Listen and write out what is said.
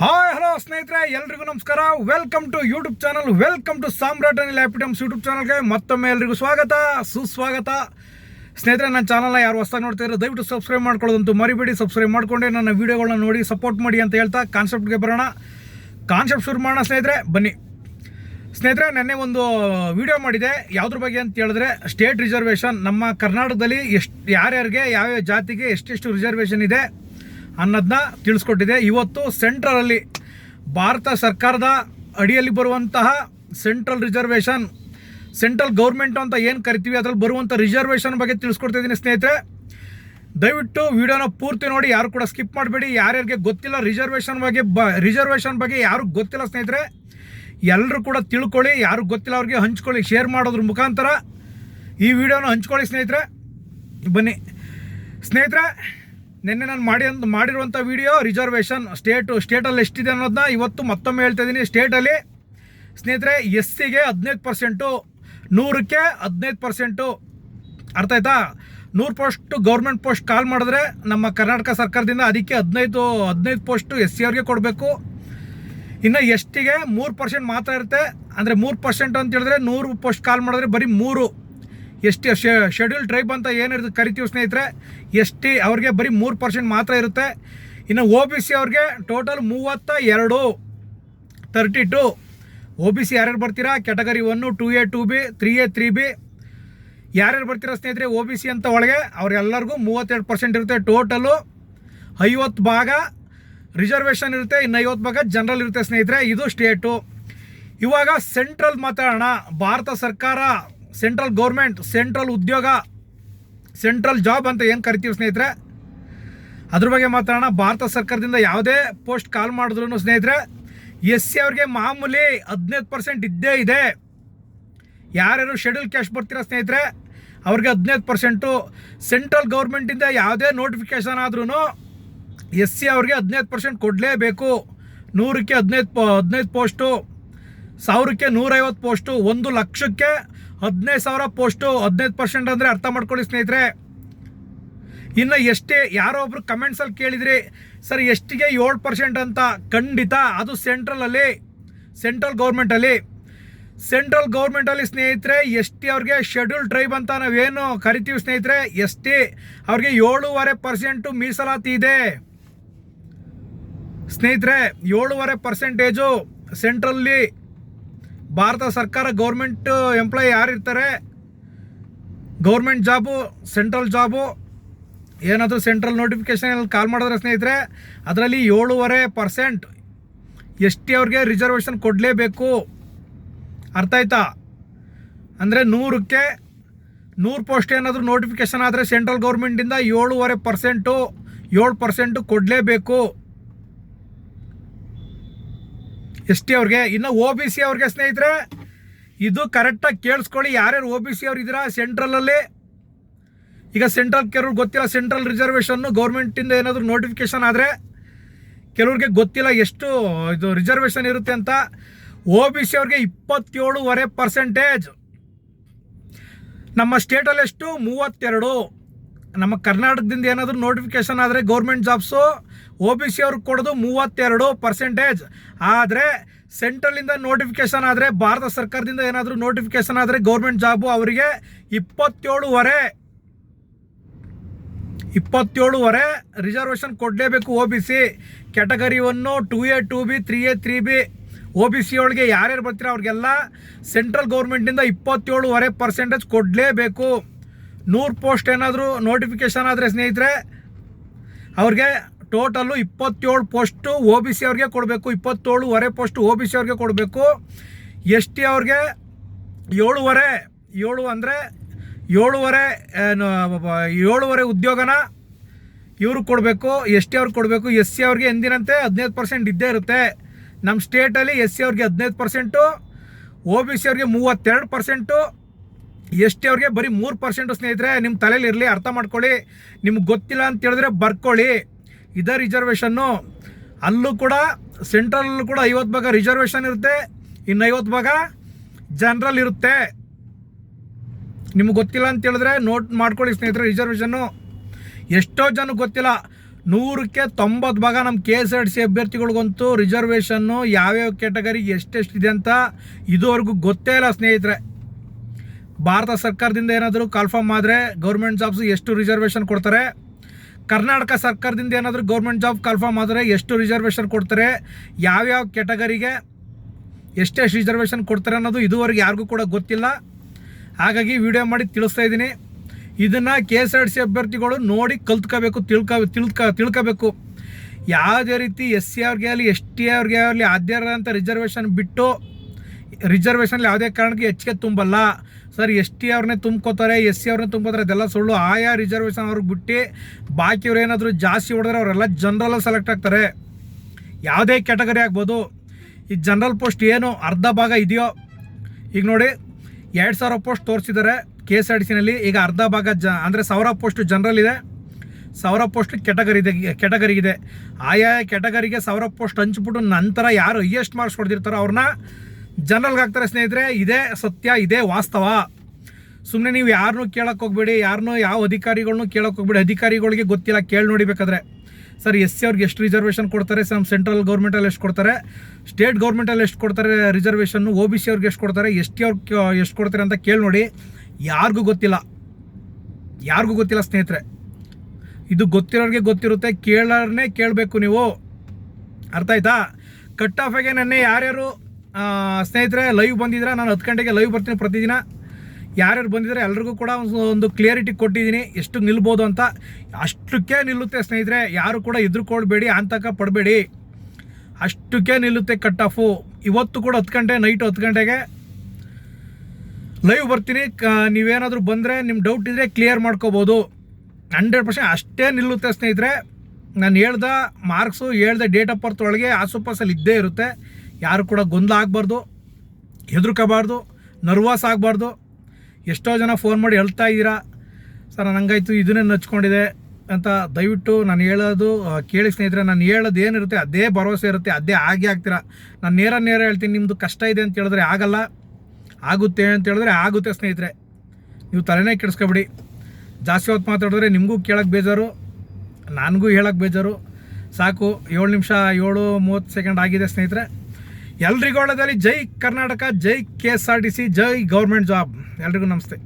Hi, hello ಸ್ನೇಹಿತರೆ, ಎಲ್ರಿಗೂ ನಮಸ್ಕಾರ. Welcome to YouTube channel welcome to Samrat Anil ಲ್ಯಾಪಿಟಮ್ಸ್ YouTube ಚಾನಲ್ಗೆ ಮತ್ತೊಮ್ಮೆ ಎಲ್ರಿಗೂ ಸ್ವಾಗತ, ಸುಸ್ವಾಗತ. ಸ್ನೇಹಿತರೆ, ನನ್ನ ಚಾನಲ್ನ ಯಾರು ಹೊಸ ನೋಡ್ತಿದ್ರೆ ದಯವಿಟ್ಟು ಸಬ್ಸ್ಕ್ರೈಬ್ ಮಾಡ್ಕೊಳ್ಳೋದಂತೂ ಮರಿಬೇಡಿ. ಸಬ್ಸ್ಕ್ರೈಬ್ ಮಾಡ್ಕೊಂಡೆ, ನನ್ನ ವೀಡಿಯೋಗಳನ್ನ ನೋಡಿ ಸಪೋರ್ಟ್ ಮಾಡಿ ಅಂತ ಹೇಳ್ತಾ ಕಾನ್ಸೆಪ್ಟ್ಗೆ ಬರೋಣ. ಕಾನ್ಸೆಪ್ಟ್ ಶುರು ಮಾಡೋಣ ಸ್ನೇಹಿತರೆ, ಬನ್ನಿ. ಸ್ನೇಹಿತರೆ, ನೆನ್ನೆ ಒಂದು ವಿಡಿಯೋ ಮಾಡಿದೆ. ಯಾವುದ್ರ ಬಗ್ಗೆ ಅಂತ ಹೇಳಿದ್ರೆ ಸ್ಟೇಟ್ ರಿಸರ್ವೇಷನ್ ನಮ್ಮ ಕರ್ನಾಟಕದಲ್ಲಿ ಎಷ್ಟು, ಯಾರ್ಯಾರಿಗೆ, ಯಾವ್ಯಾವ ಜಾತಿಗೆ ಎಷ್ಟೆಷ್ಟು ರಿಸರ್ವೇಷನ್ ಇದೆ? ಅನ್ನೋದನ್ನ ತಿಳಿಸ್ಕೊಟ್ಟಿದೆ. ಇವತ್ತು ಸೆಂಟ್ರಲಲ್ಲಿ ಭಾರತ ಸರ್ಕಾರದ ಅಡಿಯಲ್ಲಿ ಬರುವಂತಹ ಸೆಂಟ್ರಲ್ ರಿಸರ್ವೇಷನ್, ಸೆಂಟ್ರಲ್ ಗೌರ್ಮೆಂಟ್ ಅಂತ ಏನು ಕರಿತೀವಿ, ಅದರಲ್ಲಿ ಬರುವಂಥ ರಿಸರ್ವೇಷನ್ ಬಗ್ಗೆ ತಿಳಿಸ್ಕೊಡ್ತಾ ಇದ್ದೀನಿ ಸ್ನೇಹಿತರೆ. ದಯವಿಟ್ಟು ವಿಡಿಯೋನ ಪೂರ್ತಿ ನೋಡಿ, ಯಾರು ಕೂಡ ಸ್ಕಿಪ್ ಮಾಡಬೇಡಿ. ಯಾರ್ಯಾರಿಗೆ ಗೊತ್ತಿಲ್ಲ ರಿಸರ್ವೇಷನ್ ಬಗ್ಗೆ, ಬ, ರಿಸರ್ವೇಷನ್ ಬಗ್ಗೆ ಯಾರು ಗೊತ್ತಿಲ್ಲ ಸ್ನೇಹಿತರೆ ಎಲ್ಲರೂ ಕೂಡ ತಿಳ್ಕೊಳ್ಳಿ. ಯಾರು ಗೊತ್ತಿಲ್ಲ ಅವ್ರಿಗೆ ಹಂಚ್ಕೊಳ್ಳಿ, ಶೇರ್ ಮಾಡೋದ್ರ ಮುಖಾಂತರ ಈ ವಿಡಿಯೋನ ಹಂಚ್ಕೊಳ್ಳಿ ಸ್ನೇಹಿತರೆ. ಬನ್ನಿ. ಸ್ನೇಹಿತರೆ ನಿನ್ನೆ ನಾನು ಮಾಡಿ ಮಾಡಿರುವಂಥ ವಿಡಿಯೋ ರಿಸರ್ವೇಷನ್ ಸ್ಟೇಟು ಸ್ಟೇಟಲ್ಲಿ ಎಷ್ಟಿದೆ ಅನ್ನೋದನ್ನ ಇವತ್ತು ಮತ್ತೊಮ್ಮೆ ಹೇಳ್ತಾ ಇದ್ದೀನಿ ಸ್ಟೇಟಲ್ಲಿ ಸ್ನೇಹಿತರೆ ಎಸ್ ಸಿಗೆ ಹದಿನೈದು ಪರ್ಸೆಂಟು ನೂರಕ್ಕೆ ಹದಿನೈದು ಪರ್ಸೆಂಟು ಅರ್ಥ ಆಯ್ತಾ? ನೂರು ಪೋಸ್ಟ್ ಗೌರ್ಮೆಂಟ್ ಪೋಸ್ಟ್ ಕಾಲ್ ಮಾಡಿದ್ರೆ ನಮ್ಮ ಕರ್ನಾಟಕ ಸರ್ಕಾರದಿಂದ ಅದಕ್ಕೆ ಹದಿನೈದು ಹದಿನೈದು ಪೋಸ್ಟು ಎಸ್ ಸಿ ಅವ್ರಿಗೆ ಕೊಡಬೇಕು. ಇನ್ನು ಎಷ್ಟಿಗೆ? ಮೂರು ಪರ್ಸೆಂಟ್ ಮಾತ್ರ ಇರುತ್ತೆ. ಅಂದರೆ ಮೂರು ಪರ್ಸೆಂಟ್ ಅಂತ ಹೇಳಿದ್ರೆ ನೂರು ಪೋಸ್ಟ್ ಕಾಲ್ ಮಾಡಿದ್ರೆ ಬರೀ ಮೂರು. ಎಸ್ ಟಿ ಶೆಡ್ಯೂಲ್ ಟ್ರೈಬ್ ಅಂತ ಏನಿರುತ್ತೆ ಕರಿತೀವಿ ಸ್ನೇಹಿತರೆ ಎಸ್ ಟಿ ಅವ್ರಿಗೆ ಬರೀ ಮೂರು ಪರ್ಸೆಂಟ್ ಮಾತ್ರ ಇರುತ್ತೆ. ಇನ್ನು ಒ ಬಿ ಸಿ ಅವ್ರಿಗೆ ಟೋಟಲ್ ಮೂವತ್ತ ಎರಡು thirty two O B C ಯಾರ್ಯಾರು ಬರ್ತೀರಾ? Category one two A two B three A three B ಯಾರ್ಯಾರು ಬರ್ತೀರಾ ಸ್ನೇಹಿತರೆ ಒ ಬಿ ಸಿ ಅಂತ ಒಳಗೆ, ಅವರೆಲ್ಲರಿಗೂ ಮೂವತ್ತೆರಡು ಪರ್ಸೆಂಟ್ ಇರುತ್ತೆ ಟೋಟಲು ಐವತ್ತು ಭಾಗ ರಿಸರ್ವೇಷನ್ ಇರುತ್ತೆ, ಇನ್ನು ಐವತ್ತು ಭಾಗ ಜನರಲ್ ಇರುತ್ತೆ ಸ್ನೇಹಿತರೆ, ಇದು ಸ್ಟೇಟು ಇವಾಗ ಸೆಂಟ್ರಲ್ ಮಾತಾಡೋಣ, ಭಾರತ ಸರ್ಕಾರ. ಸೆಂಟ್ರಲ್ ಗೌರ್ಮೆಂಟ್, ಸೆಂಟ್ರಲ್ ಉದ್ಯೋಗ, ಸೆಂಟ್ರಲ್ ಜಾಬ್ ಅಂತ ಏನು ಕರಿತೀವಿ ಸ್ನೇಹಿತರೆ? ಅದ್ರ ಬಗ್ಗೆ ಮಾತಾಡೋಣ. ಭಾರತ ಸರ್ಕಾರದಿಂದ ಯಾವುದೇ ಪೋಸ್ಟ್ ಕಾಲ್ ಮಾಡಿದ್ರು ಸ್ನೇಹಿತರೆ, ಎಸ್ ಸಿ ಅವ್ರಿಗೆ ಮಾಮೂಲಿ ಹದಿನೈದು ಪರ್ಸೆಂಟ್ ಇದ್ದೇ ಇದೆ. ಯಾರ್ಯಾರು ಶೆಡ್ಯೂಲ್ ಕ್ಯಾಶ್ ಬರ್ತೀರಾ ಸ್ನೇಹಿತರೆ, ಅವ್ರಿಗೆ ಹದಿನೈದು ಪರ್ಸೆಂಟು. ಸೆಂಟ್ರಲ್ ಗೌರ್ಮೆಂಟಿಂದ ಯಾವುದೇ ನೋಟಿಫಿಕೇಷನ್ ಆದ್ರೂ ಎಸ್ ಸಿ ಅವ್ರಿಗೆ ಹದಿನೈದು ಪರ್ಸೆಂಟ್ ಕೊಡಲೇಬೇಕು. ನೂರಕ್ಕೆ ಹದಿನೈದು ಹದಿನೈದು ಪೋಸ್ಟು ಸಾವಿರಕ್ಕೆ ನೂರೈವತ್ತು ಪೋಸ್ಟು ಒಂದು ಲಕ್ಷಕ್ಕೆ ಹದಿನೈದು ಸಾವಿರ ಪೋಸ್ಟು ಹದಿನೈದು ಪರ್ಸೆಂಟ್ ಅಂದರೆ ಅರ್ಥ ಮಾಡ್ಕೊಳ್ಳಿ ಸ್ನೇಹಿತರೆ. ಇನ್ನು ಎಷ್ಟೇ ಯಾರೋ ಒಬ್ರು ಕಮೆಂಟ್ಸಲ್ಲಿ ಕೇಳಿದ್ರಿ, ಸರ್, ಎಷ್ಟಿಗೆ ಏಳು ಪರ್ಸೆಂಟ್ ಅಂತ? ಖಂಡಿತ ಅದು ಸೆಂಟ್ರಲಲ್ಲಿ ಸೆಂಟ್ರಲ್ ಗೌರ್ಮೆಂಟಲ್ಲಿ ಸೆಂಟ್ರಲ್ ಗೌರ್ಮೆಂಟಲ್ಲಿ ಸ್ನೇಹಿತರೆ ಎಸ್ ಟಿ ಅವ್ರಿಗೆ ಶೆಡ್ಯೂಲ್ ಟ್ರೈಬ್ ಅಂತ ನಾವೇನು ಕರಿತೀವಿ ಸ್ನೇಹಿತರೆ, ಎಷ್ಟೇ ಅವ್ರಿಗೆ ಏಳೂವರೆ ಪರ್ಸೆಂಟು ಮೀಸಲಾತಿ ಇದೆ. ಸ್ನೇಹಿತರೆ, ಏಳೂವರೆ ಪರ್ಸೆಂಟೇಜು ಸೆಂಟ್ರಲ್ಲಿ ಭಾರತ ಸರ್ಕಾರ ಗೌರ್ಮೆಂಟ್ ಎಂಪ್ಲಾಯ್ ಯಾರಿರ್ತಾರೆ? ಗೌರ್ಮೆಂಟ್ ಜಾಬು ಸೆಂಟ್ರಲ್ ಜಾಬು ಏನಾದರೂ ಸೆಂಟ್ರಲ್ ನೋಟಿಫಿಕೇಷನಲ್ಲಿ ಕಾಲ್ ಮಾಡಿದ್ರೆ ಸ್ನೇಹಿತರೆ, ಅದರಲ್ಲಿ ಏಳುವರೆ ಪರ್ಸೆಂಟ್ ಎಸ್ ಟಿ ಅವ್ರಿಗೆ ರಿಸರ್ವೇಷನ್ ಕೊಡಲೇಬೇಕು. ಅರ್ಥ ಆಯ್ತಾ? ಅಂದರೆ ನೂರಕ್ಕೆ ನೂರು ಪೋಸ್ಟ್ ಏನಾದರೂ ನೋಟಿಫಿಕೇಷನ್ ಆದರೆ ಸೆಂಟ್ರಲ್ ಗೌರ್ಮೆಂಟಿಂದ ಏಳೂವರೆ ಪರ್ಸೆಂಟು ಏಳು ಪರ್ಸೆಂಟು ಕೊಡಲೇಬೇಕು. ಎಸ್ ಟಿ ಅವ್ರಿಗೆ, ಇನ್ನು ಓ ಬಿ ಸಿ ಅವ್ರಿಗೆ ಸ್ನೇಹಿತರೆ, ಇದು ಕರೆಕ್ಟಾಗಿ ಕೇಳಿಸ್ಕೊಳ್ಳಿ. ಯಾರ್ಯಾರು ಒ ಬಿ ಸಿ ಅವ್ರು ಇದ್ದೀರಾ ಸೆಂಟ್ರಲಲ್ಲಿ ಈಗ ಸೆಂಟ್ರಲ್ ಕೆಲವ್ರಿಗೆ ಗೊತ್ತಿಲ್ಲ ಸೆಂಟ್ರಲ್ ರಿಸರ್ವೇಷನ್ನು ಗೌರ್ಮೆಂಟಿಂದ ಏನಾದರೂ ನೋಟಿಫಿಕೇಷನ್ ಆದರೆ ಕೆಲವ್ರಿಗೆ ಗೊತ್ತಿಲ್ಲ ಎಷ್ಟು ಇದು ರಿಸರ್ವೇಷನ್ ಇರುತ್ತೆ ಅಂತ. ಒ ಬಿ ಸಿ ಅವ್ರಿಗೆ ಇಪ್ಪತ್ತೇಳುವರೆ ಪರ್ಸೆಂಟೇಜ್ ನಮ್ಮ ಸ್ಟೇಟಲ್ಲಿ ಎಷ್ಟು? ಮೂವತ್ತೆರಡು. ನಮ್ಮ ಕರ್ನಾಟಕದಿಂದ ಏನಾದರೂ ನೋಟಿಫಿಕೇಶನ್ ಆದರೆ government jobs O B C ಅವ್ರಿಗೆ ಕೊಡೋದು ಮೂವತ್ತೆರಡು ಪರ್ಸೆಂಟೇಜ್ ಆದರೆ ಸೆಂಟ್ರಲಿಂದ ನೋಟಿಫಿಕೇಶನ್ ಆದರೆ ಭಾರತ ಸರ್ಕಾರದಿಂದ ಏನಾದರೂ ನೋಟಿಫಿಕೇಶನ್ ಆದರೆ ಗೌರ್ಮೆಂಟ್ ಜಾಬು ಅವರಿಗೆ ಇಪ್ಪತ್ತೇಳುವರೆ. ಇಪ್ಪತ್ತೇಳುವರೆ ರಿಸರ್ವೇಷನ್ ಕೊಡಲೇಬೇಕು O B C category one two A two B three A three B O B C ಒಳಗೆ ಯಾರ್ಯಾರು ಬರ್ತೀರ ಅವ್ರಿಗೆಲ್ಲ ಸೆಂಟ್ರಲ್ ಗೌರ್ಮೆಂಟಿಂದ ಇಪ್ಪತ್ತೇಳುವರೆ ಪರ್ಸೆಂಟೇಜ್ ಕೊಡಲೇಬೇಕು. ನೂರು ಪೋಸ್ಟ್ ಏನಾದರೂ ನೋಟಿಫಿಕೇಶನ್ ಆದರೆ ಸ್ನೇಹಿತರೆ, ಅವ್ರಿಗೆ ಟೋಟಲ್ಲು ಇಪ್ಪತ್ತೇಳು ಪೋಸ್ಟು ಒ ಬಿ ಸಿ ಅವ್ರಿಗೆ ಕೊಡಬೇಕು, ಇಪ್ಪತ್ತೇಳುವರೆ ಪೋಸ್ಟು ಒ ಬಿ ಸಿ ಅವ್ರಿಗೆ ಕೊಡಬೇಕು. ಎಸ್ ಟಿ ಅವ್ರಿಗೆ ಏಳುವರೆ, ಏಳು ಅಂದರೆ ಏಳುವರೆ ಏಳುವರೆ ಉದ್ಯೋಗನ ಇವ್ರಿಗೆ ಕೊಡಬೇಕು, ಎಸ್ ಟಿ ಅವ್ರಿಗೆ ಕೊಡಬೇಕು. ಎಸ್ ಸಿ ಅವ್ರಿಗೆ ಎಂದಿನಂತೆ ಹದಿನೈದು ಪರ್ಸೆಂಟ್ ಇದ್ದೇ ಇರುತ್ತೆ. ನಮ್ಮ ಸ್ಟೇಟಲ್ಲಿ ಎಸ್ ಸಿ ಅವ್ರಿಗೆ ಹದಿನೈದು ಪರ್ಸೆಂಟು ಒ ಬಿ ಸಿ ಅವ್ರಿಗೆ ಮೂವತ್ತೆರಡು ಪರ್ಸೆಂಟು ಎಸ್ ಟಿ ಅವ್ರಿಗೆ ಬರೀ ಮೂರು ಪರ್ಸೆಂಟು ಸ್ನೇಹಿತರೆ ನಿಮ್ಮ ತಲೆಯಲ್ಲಿ ಇರಲಿ, ಅರ್ಥ ಮಾಡ್ಕೊಳ್ಳಿ. ನಿಮ್ಗೆ ಗೊತ್ತಿಲ್ಲ ಅಂತ ಹೇಳಿದ್ರೆ ಬರ್ಕೊಳ್ಳಿ. ಇದೇ ರಿಸರ್ವೇಷನ್ನು ಅಲ್ಲೂ ಕೂಡ ಸೆಂಟ್ರಲ್ಲೂ ಕೂಡ ಐವತ್ತು ಭಾಗ ರಿಸರ್ವೇಷನ್ ಇರುತ್ತೆ. ಇನ್ನು ಐವತ್ತು ಭಾಗ ಜನರಲ್ ಇರುತ್ತೆ. ನಿಮ್ಗೆ ಗೊತ್ತಿಲ್ಲ ಅಂತ ಹೇಳಿದ್ರೆ ನೋಟ್ ಮಾಡ್ಕೊಳ್ಳಿ ಸ್ನೇಹಿತರೆ ರಿಸರ್ವೇಷನ್ನು ಎಷ್ಟೋ ಜನಕ್ಕೆ ಗೊತ್ತಿಲ್ಲ. ನೂರಕ್ಕೆ ತೊಂಬತ್ತು ಭಾಗ ನಮ್ಮ K S R T C ಅಭ್ಯರ್ಥಿಗಳಿಗಂತೂ reservation ಯಾವ್ಯಾವ ಕ್ಯಾಟಗರಿಗೆ ಎಷ್ಟೆಷ್ಟಿದೆ ಅಂತ ಇದುವರೆಗೂ ಗೊತ್ತೇ ಇಲ್ಲ ಸ್ನೇಹಿತರೆ. ಭಾರತ ಸರ್ಕಾರದಿಂದ ಏನಾದರೂ ಕನ್ಫರ್ಮ್ ಆದರೆ ಗೌರ್ಮೆಂಟ್ ಜಾಬ್ಸ್ ಎಷ್ಟು ರಿಸರ್ವೇಷನ್ ಕೊಡ್ತಾರೆ? ಕರ್ನಾಟಕ ಸರ್ಕಾರದಿಂದ ಏನಾದರೂ ಗೌರ್ಮೆಂಟ್ ಜಾಬ್ ಕನ್ಫರ್ಮ್ ಆದರೆ ಎಷ್ಟು ರಿಸರ್ವೇಷನ್ ಕೊಡ್ತಾರೆ? ಯಾವ್ಯಾವ ಕ್ಯಾಟಗರಿಗೆ ಎಷ್ಟೆಷ್ಟು ರಿಸರ್ವೇಷನ್ ಕೊಡ್ತಾರೆ ಅನ್ನೋದು ಇದುವರೆಗೆ ಯಾರಿಗೂ ಕೂಡ ಗೊತ್ತಿಲ್ಲ. ಹಾಗಾಗಿ ವಿಡಿಯೋ ಮಾಡಿ ತಿಳಿಸ್ತಾ ಇದ್ದೀನಿ. ಇದನ್ನು ಕೆ ಎಸ್ ಆರ್ ಸಿ ಅಭ್ಯರ್ಥಿಗಳು ನೋಡಿ ಕಲ್ತ್ಕೋಬೇಕು, ತಿಳ್ಕ ತಿಳ್ಕ, ತಿಳ್ಕೋಬೇಕು. ಯಾವುದೇ ರೀತಿ ಎಸ್ ಸಿ ಅವ್ರಿಗೆ ಆಗಲಿ ಎಸ್ ಟಿ ಅವ್ರಿಗೆ ಆಗಲಿ ಆದ್ಯರಂಥ ರಿಸರ್ವೇಷನ್ ಬಿಟ್ಟು ರಿಸರ್ವೇಷನ್ ಯಾವುದೇ ಕಾರಣಕ್ಕೆ ಹೆಚ್ಚಿಗೆ ತುಂಬಲ್ಲ. ಸರ್, ಎಸ್ ಟಿ ಅವ್ರನ್ನೇ ತುಂಬ್ಕೋತಾರೆ, ಎಸ್ ಸಿ ಅವ್ರನ್ನೇ ತುಂಬ್ಕೋತಾರೆ ಅದೆಲ್ಲ ಸುಳ್ಳು. ಆಯಾ ರಿಸರ್ವೇಷನ್ ಅವ್ರಿಗೆ ಬಿಟ್ಟು ಬಾಕಿಯವ್ರು ಏನಾದರೂ ಜಾಸ್ತಿ ಹೊಡೆದ್ರೆ ಅವರೆಲ್ಲ ಜನರಲ್ಲ ಸೆಲೆಕ್ಟ್ ಆಗ್ತಾರೆ. ಯಾವುದೇ ಕ್ಯಾಟಗರಿ ಆಗ್ಬೋದು. ಈ ಜನರಲ್ ಪೋಸ್ಟ್ ಏನು ಅರ್ಧ ಭಾಗ ಇದೆಯೋ, ಈಗ ನೋಡಿ, ಎರಡು ಸಾವಿರ ಪೋಸ್ಟ್ ತೋರಿಸಿದ್ದಾರೆ ಕೆ ಎಸ್ ಆರ್ ಟಿ ಸಿನಲ್ಲಿ ಈಗ ಅರ್ಧ ಭಾಗ ಜ, ಅಂದರೆ ಸಾವಿರ ಪೋಸ್ಟು ಜನರಲ್ ಇದೆ. ಸಾವಿರ ಪೋಸ್ಟ್ ಕೆಟಗರಿ ಇದೆ ಕ್ಯಾಟಗರಿ ಇದೆ. ಆಯಾ ಕೆಟಗರಿಗೆ ಸಾವಿರ ಪೋಸ್ಟ್ ಹಂಚ್ಬಿಟ್ಟು ನಂತರ ಯಾರು ಹೈಯೆಸ್ಟ್ ಮಾರ್ಕ್ಸ್ ಹೊಡೆದಿರ್ತಾರೋ ಅವ್ರನ್ನ ಜನರಲ್ಗೆ ಆಗ್ತಾರೆ ಸ್ನೇಹಿತರೆ, ಇದೇ ಸತ್ಯ, ಇದೇ ವಾಸ್ತವ. ಸುಮ್ಮನೆ ನೀವು ಯಾರನ್ನೂ ಕೇಳಕ್ಕೆ ಹೋಗ್ಬೇಡಿ ಯಾರನ್ನೂ ಯಾವ ಅಧಿಕಾರಿಗಳ್ನೂ ಕೇಳಕ್ಕೆ ಹೋಗ್ಬೇಡಿ. ಅಧಿಕಾರಿಗಳಿಗೆ ಗೊತ್ತಿಲ್ಲ, ಕೇಳಿ ನೋಡಿಬೇಕಾದ್ರೆ ಸರ್, ಎಸ್ ಸಿ ಅವ್ರಿಗೆ ಎಷ್ಟು ರಿಸರ್ವೇಷನ್ ಕೊಡ್ತಾರೆ? ಸಮ್ ಸೆಂಟ್ರಲ್ ಗೌರ್ಮೆಂಟಲ್ಲಿ ಎಷ್ಟು ಕೊಡ್ತಾರೆ? ಸ್ಟೇಟ್ ಗೌರ್ಮೆಂಟಲ್ಲಿ ಎಷ್ಟು ಕೊಡ್ತಾರೆ ರಿಸರ್ವೇಷನ್ನು ಒ ಬಿ ಸಿ ಅವ್ರಿಗೆ ಎಷ್ಟು ಕೊಡ್ತಾರೆ? ಎಸ್ ಟಿ ಅವ್ರಿಗೆ ಎಷ್ಟು ಕೊಡ್ತಾರೆ ಅಂತ ಕೇಳಿ ನೋಡಿ. ಯಾರಿಗೂ ಗೊತ್ತಿಲ್ಲ. ಯಾರಿಗೂ ಗೊತ್ತಿಲ್ಲ ಸ್ನೇಹಿತರೆ. ಇದು ಗೊತ್ತಿರೋರಿಗೆ ಗೊತ್ತಿರುತ್ತೆ, ಕೇಳೋರ್ನೇ ಕೇಳಬೇಕು ನೀವು. ಅರ್ಥ ಆಯ್ತಾ? ಕಟ್ ಆಫಾಗೆ ನೆನ್ನೆ ಯಾರ್ಯಾರು ಸ್ನೇಹಿತರೆ ಲೈವ್ ಬಂದಿದ್ರೆ ನಾನು ಹತ್ತು ಗಂಟೆಗೆ ಲೈವ್ ಬರ್ತೀನಿ ಪ್ರತಿದಿನ. ಯಾರ್ಯಾರು ಬಂದಿದ್ದಾರೆ ಎಲ್ರಿಗೂ ಕೂಡ ಒಂದು ಕ್ಲಿಯರಿಟಿ ಕೊಟ್ಟಿದ್ದೀನಿ. ಎಷ್ಟು ನಿಲ್ಬೋದು ಅಂತ. ಅಷ್ಟಕ್ಕೆ ನಿಲ್ಲುತ್ತೆ ಸ್ನೇಹಿತರೆ. ಯಾರು ಕೂಡ ಎದುರುಕೊಳ್ಬೇಡಿ ಅಂತಕ ಪಡಬೇಡಿ. ಅಷ್ಟಕ್ಕೆ ನಿಲ್ಲುತ್ತೆ ಕಟ್ ಆಫು ಇವತ್ತು ಕೂಡ ಹತ್ತು ಗಂಟೆ ನೈಟ್ ಹತ್ತು ಗಂಟೆಗೆ ಲೈವ್ ಬರ್ತೀನಿ. ಕ, ನೀವೇನಾದರೂ ಬಂದರೆ ನಿಮ್ಮ ಡೌಟ್ ಇದ್ದರೆ ಕ್ಲಿಯರ್ ಮಾಡ್ಕೋಬೋದು. ಹಂಡ್ರೆಡ್ ಪರ್ಸೆಂಟ್ ಅಷ್ಟೇ ನಿಲ್ಲುತ್ತೆ ಸ್ನೇಹಿತರೆ. ನಾನು ಹೇಳ್ದ ಮಾರ್ಕ್ಸು ಹೇಳ್ದೆ ಡೇಟ್ ಆಫ್ ಬರ್ತ್ ಒಳಗೆ ಆಸುಪಾಸಲ್ಲಿ ಇದ್ದೇ ಇರುತ್ತೆ. ಯಾರು ಕೂಡ ಗೊಂದಲ ಆಗಬಾರ್ದು, ಹೆದರ್ಕೋಬಾರ್ದು, ನರ್ವಸ್ ಆಗಬಾರ್ದು. ಎಷ್ಟೋ ಜನ ಫೋನ್ ಮಾಡಿ ಹೇಳ್ತಾ ಇದ್ದೀರಾ, ಸರ್ ನನಗಾಯ್ತು ಇದನ್ನೇ ನಚ್ಕೊಂಡಿದೆ ಅಂತ ದಯವಿಟ್ಟು ನಾನು ಹೇಳೋದು ಕೇಳಿ ಸ್ನೇಹಿತರೆ, ನಾನು ಹೇಳೋದು ಏನಿರುತ್ತೆ, ಅದೇ ಭರವಸೆ ಇರುತ್ತೆ, ಅದೇ ಆಗೇ ಆಗ್ತೀರಾ. ನಾನು ನೇರ ನೇರ ಹೇಳ್ತೀನಿ ನಿಮ್ಮದು ಕಷ್ಟ ಇದೆ ಅಂತ ಹೇಳಿದ್ರೆ ಆಗಲ್ಲ, ಆಗುತ್ತೆ ಅಂತ ಹೇಳಿದ್ರೆ ಆಗುತ್ತೆ ಸ್ನೇಹಿತರೆ. ನೀವು ತಲೆನೇ ಕೆಡಿಸ್ಕೊಬಿಡಿ. ಜಾಸ್ತಿ ಹೊತ್ತು ಮಾತಾಡಿದ್ರೆ ನಿಮಗೂ ಕೇಳೋಕ್ಕೆ ಬೇಜಾರು, ನನಗೂ ಹೇಳೋಕ್ಕೆ ಬೇಜಾರು. ಸಾಕು, ಏಳು ನಿಮಿಷ, ಏಳು ಮೂವತ್ತು ಸೆಕೆಂಡ್ ಆಗಿದೆ ಸ್ನೇಹಿತರೆ. ಎಲ್ರಿಗೂ ಜೈ ಕರ್ನಾಟಕ ಜೈ K S R T C ಜೈ ಗೌರ್ಮೆಂಟ್ ಜಾಬ್. ಎಲ್ರಿಗೂ ನಮಸ್ತೆ.